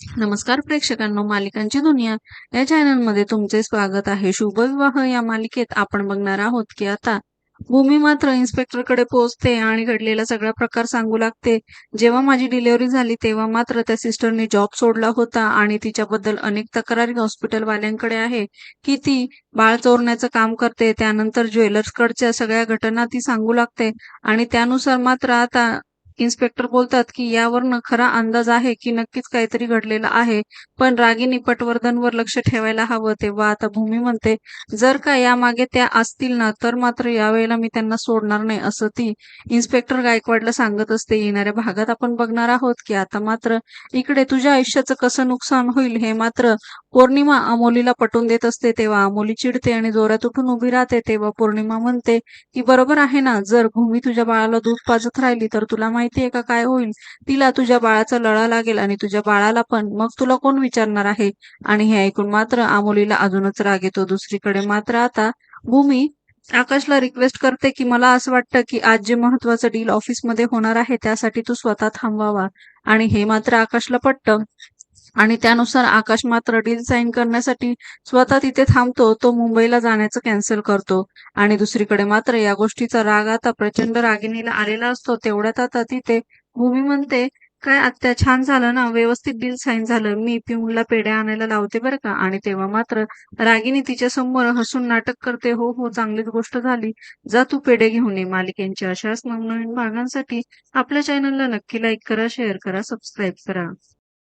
नमस्कार प्रेक्षकांनो मालिकांची दुनिया. या चॅनलमध्ये तुमचे स्वागत आहे. शुभविवाह या मालिकेत आपण बघणार आहोत की आता भूमी मात्र इन्स्पेक्टरकडे पोहोचते आणि घडलेला सगळा प्रकार सांगू लागते. जेव्हा माझी डिलिव्हरी झाली तेव्हा मात्र त्या सिस्टरने जॉब सोडला होता आणि तिच्याबद्दल अनेक तक्रारी हॉस्पिटलवाल्यांकडे आहे की ती बाळ चोरण्याचं काम करते त्यानंतर ज्वेलर्सकडच्या सगळ्या घटना ती सांगू लागते आणि त्यानुसार मात्र आता इन्स्पेक्टर बोलतात की यावरनं खरा अंदाज आहे की नक्कीच काहीतरी घडलेलं आहे पण रागिनी पटवर्धनवर लक्ष ठेवायला हवं तेव्हा आता भूमी म्हणते जर का यामागे त्या असतील ना तर मात्र यावेळेला मी त्यांना सोडणार नाही असं ती इन्स्पेक्टर गायकवाडला सांगत असते. येणाऱ्या भागात आपण बघणार आहोत की आता मात्र इकडे तुझ्या आयुष्याचं कसं नुकसान होईल हे मात्र पौर्णिमा अमोलीला पटून देत असते तेव्हा अमोली चिडते आणि जोरात उठून उभी राहते. तेव्हा पौर्णिमा म्हणते की बरोबर आहे ना जर भूमी तुझ्या बाळाला दूध पाजत राहिली तर तुला माहितीये का काय होईल? तिला तुझ्या बाळाचा लळा लागेल आणि तुझ्या बाळाला पण. मग तुला कोण विचारणार आहे? आणि हे ऐकून मात्र आमोलीला अजूनच राग येतो. दुसरीकडे मात्र आता भूमी आकाशला रिक्वेस्ट करते की मला असं वाटतं की आज जे महत्वाचं डील ऑफिसमध्ये होणार आहे त्यासाठी तू स्वतः थांबवावा. आणि हे मात्र आकाशला पटतं. आणि त्यानुसार आकाश मात्र डील साईन करण्यासाठी स्वतः तिथे थांबतो तो मुंबईला जाण्याचं कॅन्सल करतो. आणि दुसरीकडे मात्र या गोष्टीचा राग आता प्रचंड रागिणीला आलेला असतो. तेवढ्यात आता तिथे भूमी म्हणते काय आत्या छान झालं ना? व्यवस्थित डील साईन झालं. मी पिऊनला पेढ्या आणायला लावते बरं का? आणि तेव्हा मात्र रागिनी तिच्या समोर हसून नाटक करते हो हो चांगलीच गोष्ट झाली. जा तू पेढे घेऊन ये. मालिकेंच्या अशाच नवनवीन भागांसाठी आपल्या चॅनलला नक्की लाईक करा शेअर करा सबस्क्राईब करा.